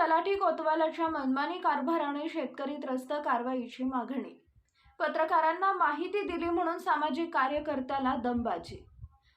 तलाठी कोतवालाच्या मनमानी कारभाराने शेतकरी त्रस्त कारवाईची मागणी. पत्रकारांना माहिती दिली म्हणून सामाजिक कार्यकर्त्याला दमबाजी.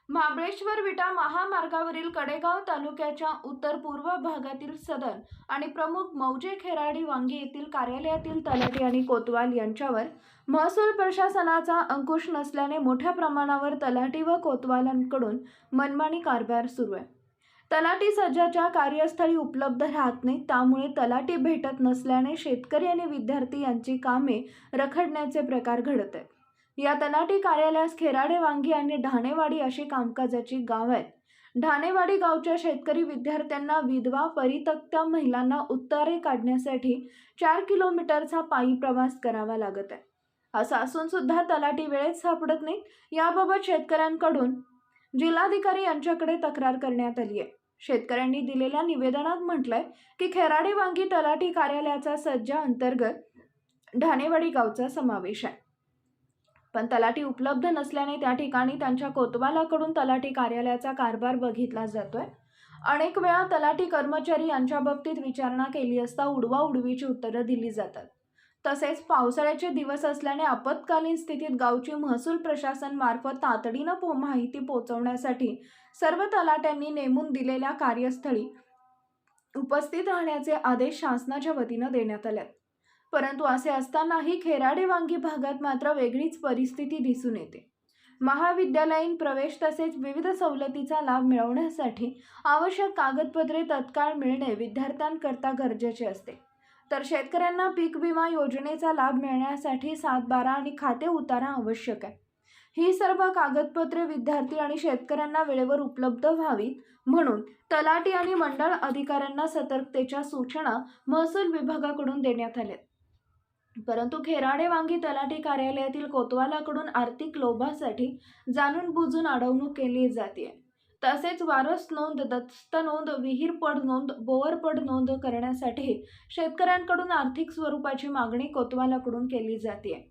महाबळेश्वर विटा महामार्गावरील कडेगाव तालुक्याच्या उत्तर पूर्व भागातील सदन आणि प्रमुख मौजे खेराडी वांगी येथील कार्यालयातील तलाठी आणि कोतवाल यांच्यावर महसूल प्रशासनाचा अंकुश नसल्याने मोठ्या प्रमाणावर तलाठी व कोतवालांकडून मनमानी कारभार सुरू आहे. तलाठी सज्जाच्या कार्यस्थळी उपलब्ध राहत नाही त्यामुळे तलाठी भेटत नसल्याने शेतकरी आणि विद्यार्थी यांची कामे रखडण्याचे प्रकार घडत आहेत. या तलाठी कार्यालयास खेराडे वांगी आणि ढाणेवाडी अशी कामकाजाची गाव आहेत. ढाणेवाडी गावच्या शेतकरी विद्यार्थ्यांना विधवा परितक्त्या महिलांना उत्तरे काढण्यासाठी चार किलोमीटरचा पायी प्रवास करावा लागत आहे. असं असून सुद्धा तलाठी वेळेत सापडत नाही याबाबत शेतकऱ्यांकडून जिल्हाधिकारी यांच्याकडे तक्रार करण्यात आली आहे. शेतकऱ्यांनी दिलेल्या निवेदनात म्हटलंय की खेराडे वांगी तलाठी कार्यालयाचा सज्जा अंतर्गत ढाणेवाडी गावचा समावेश आहे. पण तलाठी उपलब्ध नसल्याने त्या ठिकाणी त्यांच्या कोतवालाकडून तलाठी कार्यालयाचा कारभार बघितला जातोय. अनेक वेळा तलाठी कर्मचारी यांच्या बाबतीत विचारणा केली असता उडवा उडवीची उत्तरं दिली जातात. तसेच पावसाळ्याचे दिवस असल्याने आपत्कालीन स्थितीत गावची महसूल प्रशासन मार्फत तातडीनं पो माहिती पोहोचवण्यासाठी सर्व तलाट्यांनी नेमून दिलेल्या कार्यस्थळी उपस्थित राहण्याचे आदेश शासनाच्या वतीनं देण्यात आले परंतु असे असतानाही खेराडे वांगी भागात मात्र वेगळीच परिस्थिती दिसून येते. महाविद्यालयीन प्रवेश तसेच विविध सवलतीचा लाभ मिळवण्यासाठी आवश्यक कागदपत्रे तत्काळ मिळणे विद्यार्थ्यांकरता गरजेचे असते. तर शेतकऱ्यांना पीक विमा योजनेचा लाभ मिळण्यासाठी सातबारा आणि खाते उतारा आवश्यक आहे. ही सर्व कागदपत्रे विद्यार्थी आणि शेतकऱ्यांना वेळेवर उपलब्ध व्हावीत म्हणून तलाठी आणि मंडळ अधिकाऱ्यांना सतर्कतेच्या सूचना महसूल विभागाकडून देण्यात आल्या परंतु खेराडे वांगी तलाठी कार्यालयातील कोतवालाकडून आर्थिक लोभासाठी जाणून बुजून अडवणूक केली जाते तसेच वारस नोंद दत्त नोंद विहीर पड नोंद बोअर पड नोंद करण्यासाठी शेतकऱ्यांकडून आर्थिक स्वरूपाची मागणी कोतवालाकडून केली जाते.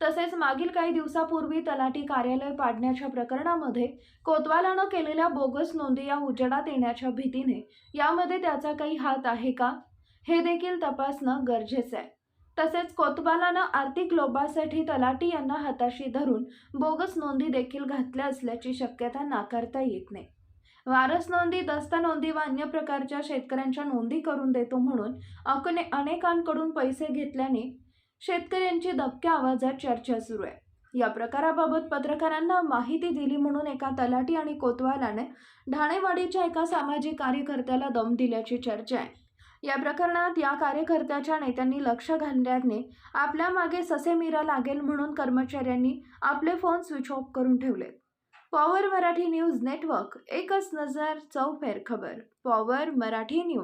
तसेच मागील काही दिवसापूर्वी तलाठी कार्यालय पाडण्याच्या प्रकरणामध्ये कोतवालानं केलेल्या बोगस नोंदी या उजेडात येण्याच्या भीतीने यामध्ये त्याचा काही हात आहे का? हे देखील तपासणं गरजेचं आहे. तसेच कोतवालानं आर्थिक लोभासाठी तलाटी यांना हाताशी धरून बोगस नोंदी देखील घातल्या असल्याची शक्यता नाकारता येत नाही. वारस नोंदी दस्ता नोंदी व अन्य प्रकारच्या शेतकऱ्यांच्या नोंदी करून देतो म्हणून अकने अनेकांकडून पैसे घेतल्याने शेतकऱ्यांची दबक्या आवाजात चर्चा सुरू आहे. या प्रकाराबाबत पत्रकारांना माहिती दिली म्हणून एका तलाठी आणि कोतवालाने ढाणेवाडीच्या एका सामाजिक कार्यकर्त्याला दम दिल्याची चर्चा आहे. या प्रकरणात या कार्यकर्त्याच्या नेत्यांनी लक्ष घालण्याने आपल्या मागे ससे मिरा लागेल म्हणून कर्मचाऱ्यांनी आपले फोन स्विच ऑफ करून ठेवले. पॉवर मराठी न्यूज नेटवर्क एकच नजर चौफेर खबर. Power Marathi news.